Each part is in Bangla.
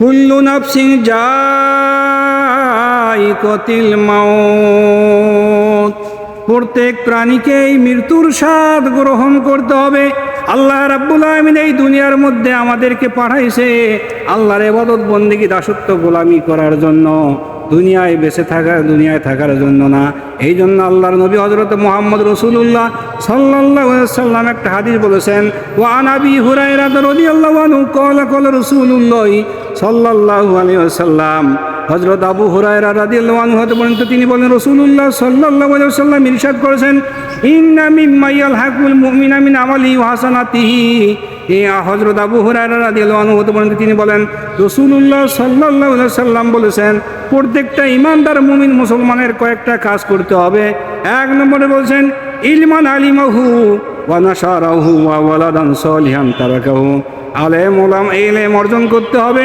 কুল্লু নাফসিং যাইকতিল মাউত। প্রত্যেক প্রাণীকেই মৃত্যুর স্বাদ গ্রহণ করতে হবে। আল্লাহ রাব্বুল আলমিন এই দুনিয়ার মধ্যে আমাদেরকে পাঠাইছে আল্লাহর এবাদত বন্দিকে দাসত্ব গোলামি করার জন্য। দুনিয়ায় বেঁচে থাকা দুনিয়ায় থাকার জন্য না। এই জন্য আল্লাহর নবী হজরত মোহাম্মদ রসুল্লাহ সাল্লাহ সাল্লাম একটা হাদিস বলেছেন ও আনাবি হুরাই রাদ রবি আল্লাহ কলা কল রসুল্লাহ সাল্লাহ আলিয়া ওয়াসাল্লাম হজরত আবু হুরায়রা রাদিয়াল্লাহু আনহু হতে পর্যন্ত তিনি বলেন রসুল্লাহ সাল্লাল্লাহু আলাইহি ওয়াসাল্লাম ইরশাদ করেছেন, ইন্না মিম্মা ইয়ালহাকুল মুমিনা মিন আমালি হাসানাতিহি। এই হজরত আবু হুরায়রা রাদিয়াল্লাহু আনহু হতে পর্যন্ত তিনি বলেন রসুল্লাহ আলাইহি সাল্লাম বলেছেন, প্রত্যেকটা ইমানদার মুমিন মুসলমানের কয়েকটা কাজ করতে হবে। এক নম্বরে বলছেন, ইলমান আলিমাহু ওয়া নাশারাহু ওয়া ওয়ালাদান সলিহান তারাকাহু। আলেম ওলাম এলেম অর্জন করতে হবে।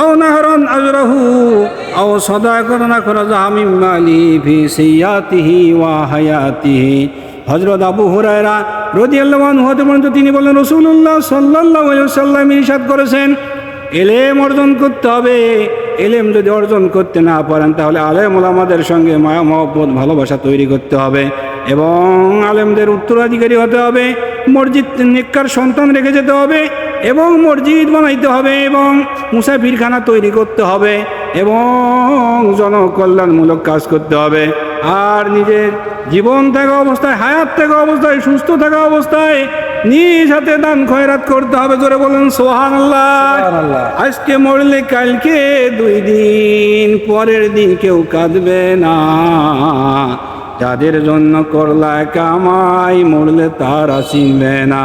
আও নাহরন আজরাহু, আও সদাকরনা খরাজা মিন মালি ফি সিয়াতিহি ওয়া হায়াতিহি। হজরত আবু হুরায়রা রদিয়াল্লাহন হতে পর্যন্ত তিনি বলেন রসুল্লাহ সাল্লাহ সাল্লাম ইরশাদ করেছেন। এলেম অর্জন করতে হবে। এলেম যদি অর্জন করতে না পারেন, তাহলে আলেম ওলামাদের সঙ্গে মায়া, মহব্বত, ভালোবাসা তৈরি করতে হবে এবং আলেমদের উত্তরাধিকারী হতে হবে। মসজিদ নিকার সন্তান রেখে যেতে হবে। এবং মসজিদ বানাইতে হবে এবং মুসাফিরখানা তৈরি করতে হবে এবং জনকল্যাণমূলক কাজ করতে হবে। আর নিজের জীবন থাকা অবস্থায় হায়াত থাকা অবস্থায় সুস্থ থাকা অবস্থায় নিজ হাতে দান খয়রাত করতে হবে। জোরে বলেন সোহান। আজকে মরলে কালকে দুই দিন পরের দিন কেউ কাঁদবে না। যাদের জন্য করলা কামাই মরলে তারা চিনবে না।